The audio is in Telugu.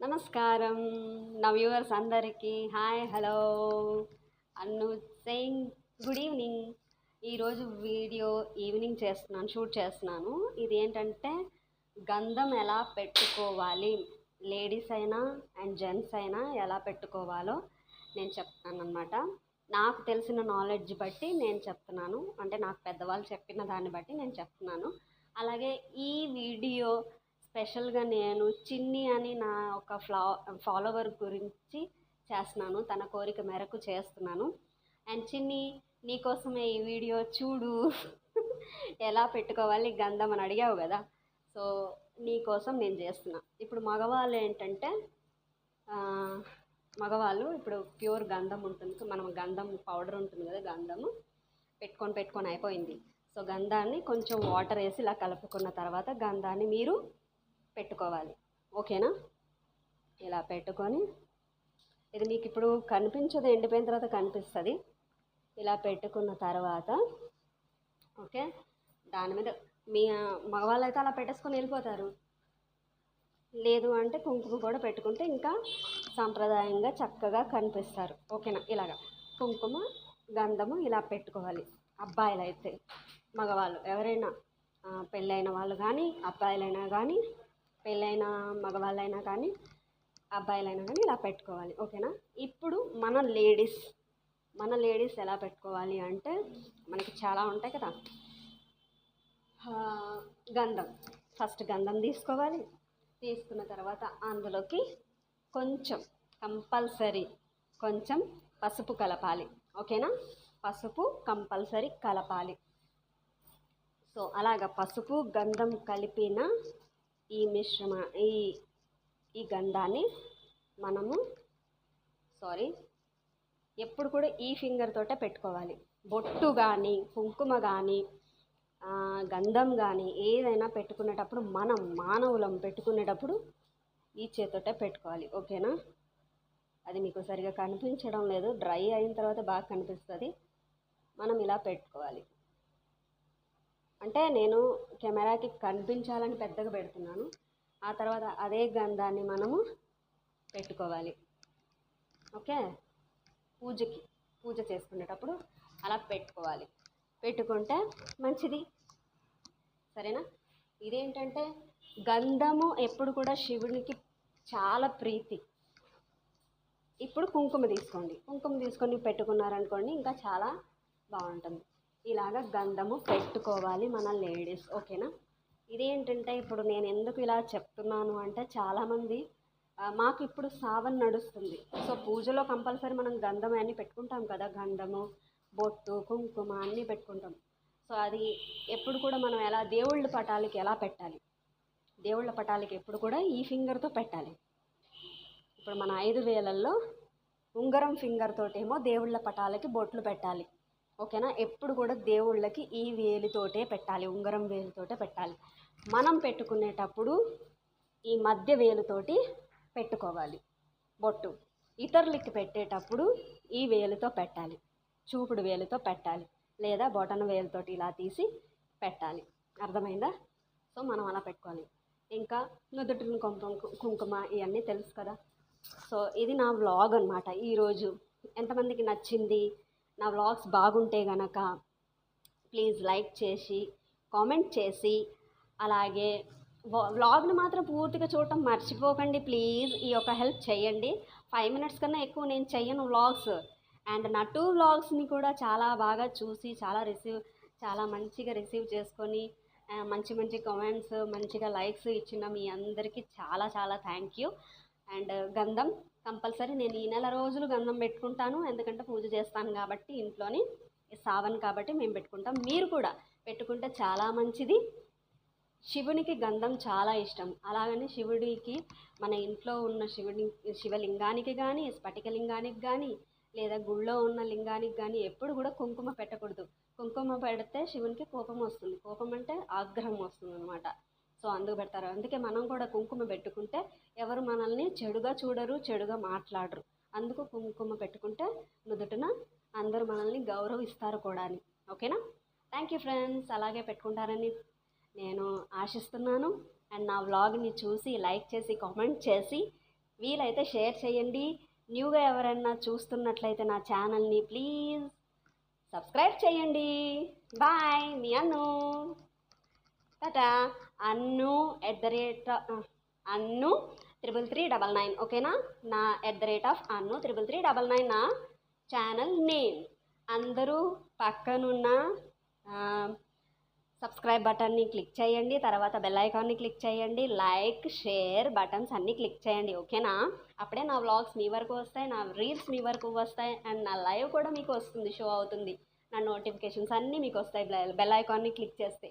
నమస్కారం. నా వ్యూవర్స్ అందరికీ hi hello. Annu saying good evening. ఈరోజు వీడియో ఈవినింగ్ చేస్తున్నాను షూట్ చేస్తున్నాను. ఇది ఏంటంటే గంధం ఎలా పెట్టుకోవాలి? లేడీస్ అయినా అండ్ జెంట్స్ అయినా ఎలా పెట్టుకోవాలో నేను చెప్తాను అనమాట నాకు తెలిసిన నాలెడ్జ్ బట్టి నేను చెప్తున్నాను. అంటే నాకు పెద్దవాళ్ళు చెప్పిన దాన్ని బట్టి నేను చెప్తున్నాను. అలాగే ఈ వీడియో స్పెషల్గా నేను చిన్ని అని నా ఒక ఫ్లా ఫాలోవర్ గురించి చేస్తున్నాను. తన కోరిక మేరకు చేస్తున్నాను. అండ్ చిన్ని నీకోసమే ఈ వీడియో చూడు. ఎలా పెట్టుకోవాలి గంధం అని అడిగావు కదా. సో నీకోసం నేను చేస్తున్నా. ఇప్పుడు మగవాళ్ళు ఏంటంటే మగవాళ్ళు ఇప్పుడు ప్యూర్ గంధం ఉంటుంది. మనం గంధం పౌడర్ ఉంటుంది కదా గంధము పెట్టుకొని పెట్టుకొని అయిపోయింది. సో గంధాన్ని కొంచెం వాటర్ వేసి ఇలా కలుపుకున్న తర్వాత గంధాన్ని మీరు పెట్టుకోవాలి. ఓకేనా? ఇలా పెట్టుకొని ఇది మీకు ఇప్పుడు కనిపించదు ఎండిపోయిన తర్వాత కనిపిస్తుంది. ఇలా పెట్టుకున్న తర్వాత ఓకే? దాని మీద మీ మగవాళ్ళు అయితే అలా పెట్టేసుకొని వెళ్ళిపోతారు. లేదు అంటే కుంకుమ కూడా పెట్టుకుంటే ఇంకా సాంప్రదాయంగా చక్కగా కనిపిస్తారు. ఓకేనా? ఇలాగా. కుంకుమ గంధము ఇలా పెట్టుకోవాలి. అబ్బాయిలు అయితే మగవాళ్ళు ఎవరైనా పెళ్ళైన వాళ్ళు కానీ అబ్బాయిలైనా కానీ పెళ్ళైన మగవాళ్ళైనా కానీ అబ్బాయిలైనా కానీ ఇలా పెట్టుకోవాలి ఓకేనా? ఇప్పుడు మన లేడీస్ మన లేడీస్ ఎలా పెట్టుకోవాలి అంటే మనకి చాలా ఉంటాయి కదా? గంధం. ఫస్ట్ గంధం తీసుకోవాలి తీసుకున్న తర్వాత అందులోకి కొంచెం కంపల్సరీ కొంచెం పసుపు కలపాలి ఓకేనా? పసుపు కంపల్సరీ కలపాలి. సో అలాగ పసుపు గంధం కలిపిన ఈ మిశ్రమ ఈ ఈ గంధాన్ని మనము సారీ ఎప్పుడు కూడా ఈ ఫింగర్ తోటే పెట్టుకోవాలి. బొట్టు కానీ కుంకుమ కానీ గంధం కానీ ఏదైనా పెట్టుకునేటప్పుడు మనం మానవులం పెట్టుకునేటప్పుడు ఈ చేతోటే పెట్టుకోవాలి. ఓకేనా? అది మీకు సరిగా కనిపించడం లేదు. డ్రై అయిన తర్వాత బాగా కనిపిస్తుంది. మనం ఇలా పెట్టుకోవాలి. అంటే నేను కెమెరాకి కనిపించాలని పెద్దగా పెడుతున్నాను. ఆ తర్వాత అదే గంధాన్ని మనము పెట్టుకోవాలి. ఓకే? పూజకి పూజ చేసుకునేటప్పుడు అలా పెట్టుకోవాలి. పెట్టుకుంటే మంచిది. సరేనా? ఇదేంటంటే గంధము ఎప్పుడు కూడా శివునికి చాలా ప్రీతి. ఇప్పుడు కుంకుమ తీసుకోండి. కుంకుమ తీసుకొని పెట్టుకున్నారనుకోండి ఇంకా చాలా బాగుంటుంది. ఇలాగ గంధము పెట్టుకోవాలి మన లేడీస్ ఓకేనా? ఇదేంటంటే ఇప్పుడు నేను ఎందుకు ఇలా చెప్తున్నాను అంటే చాలామంది మాకు ఇప్పుడు సావన్ నడుస్తుంది. సో పూజలో కంపల్సరీ మనం గంధం అన్నీ పెట్టుకుంటాం కదా గంధము బొట్టు కుంకుమ అన్నీ పెట్టుకుంటాం. సో అది ఎప్పుడు కూడా మనం ఎలా దేవుళ్ళ పటాలకి ఎలా పెట్టాలి? దేవుళ్ళ పటాలకి ఎప్పుడు కూడా ఈ ఫింగర్తో పెట్టాలి. ఇప్పుడు మన ఐదు వేలల్లో ఉంగరం ఫింగర్ తోటేమో దేవుళ్ళ పటాలకి బొట్లు పెట్టాలి. ఓకేనా? ఎప్పుడు కూడా దేవుళ్ళకి ఈ వేలితోటే పెట్టాలి ఉంగరం వేలితోటే పెట్టాలి. మనం పెట్టుకునేటప్పుడు ఈ మధ్య వేలుతోటి పెట్టుకోవాలి. బొట్టు. ఇతరులకి పెట్టేటప్పుడు ఈ వేలుతో పెట్టాలి. చూపుడు వేలుతో పెట్టాలి. లేదా బొటన వేలుతోటి ఇలా తీసి పెట్టాలి. అర్థమైందా? సో మనం అలా పెట్టుకోవాలి. ఇంకా నుదుటిని కుంకుమ కుంకుమ ఇవన్నీ తెలుసు కదా? సో ఇది నా వ్లాగ్ అనమాట ఈరోజు ఎంతమందికి నచ్చింది? నా వ్లాగ్స్ బాగుంటే గనక ప్లీజ్ లైక్ చేసి కామెంట్ చేసి అలాగే వ్లాగ్ని మాత్రం పూర్తిగా చూడటం మర్చిపోకండి ప్లీజ్. ఈ యొక్క హెల్ప్ చేయండి. ఫైవ్ మినిట్స్ కన్నా ఎక్కువ నేను చెయ్యను వ్లాగ్స్. అండ్ నా టూ వ్లాగ్స్ని కూడా చాలా బాగా చూసి చాలా రిసీవ్ చాలా మంచిగా రిసీవ్ చేసుకొని మంచి మంచి కామెంట్స్ మంచిగా లైక్స్ ఇచ్చిన మీ అందరికీ చాలా చాలా థ్యాంక్ యూ. అండ్ గంధం కంపల్సరీ నేను ఈ నెల రోజులు గంధం పెట్టుకుంటాను ఎందుకంటే పూజ చేస్తాను కాబట్టి ఇంట్లోని సావన్ కాబట్టి మేము పెట్టుకుంటాం. మీరు కూడా పెట్టుకుంటే చాలా మంచిది. శివునికి గంధం చాలా ఇష్టం. అలాగని శివుడికి మన ఇంట్లో ఉన్న శివుడి శివలింగానికి కానీ స్ఫటికలింగానికి కానీ లేదా గుళ్ళో ఉన్న లింగానికి కానీ ఎప్పుడు కూడా కుంకుమ పెట్టకూడదు. కుంకుమ పెడితే శివునికి కోపం వస్తుంది. కోపం అంటే ఆగ్రహం వస్తుంది అనమాట సో అందుకు పెడతారు. అందుకే మనం కూడా కుంకుమ పెట్టుకుంటే ఎవరు మనల్ని చెడుగా చూడరు చెడుగా మాట్లాడరు. అందుకు కుంకుమ పెట్టుకుంటే నుదుటిన అందరూ మనల్ని గౌరవిస్తారు కూడా అని. ఓకేనా? థ్యాంక్ యూ ఫ్రెండ్స్ అలాగే పెట్టుకుంటారని నేను ఆశిస్తున్నాను. అండ్ నా వ్లాగ్ని చూసి లైక్ చేసి కామెంట్ చేసి వీలైతే షేర్ చేయండి. న్యూగా ఎవరైనా చూస్తున్నట్లయితే నా ఛానల్ని ప్లీజ్ సబ్స్క్రైబ్ చేయండి. Bye me Annu tata. Annu at the rate Annu triple three double nine ఓకేనా నా? At the rate of Annu triple three double nine నా ఛానల్ నేమ్ అందరూ పక్కనున్న సబ్స్క్రైబ్ బటన్ని క్లిక్ చేయండి. తర్వాత బెల్ ఐకాన్ని క్లిక్ చేయండి. లైక్ షేర్ బటన్స్ అన్నీ క్లిక్ చేయండి. ఓకేనా అప్పుడే నా వ్లాగ్స్ మీ వరకు వస్తాయి నా రీల్స్ మీ వరకు వస్తాయి అండ్ నా లైవ్ కూడా మీకు వస్తుంది షో అవుతుంది. నా నోటిఫికేషన్స్ అన్నీ మీకు వస్తాయి బెల్ ఐకాన్ని క్లిక్ చేస్తే.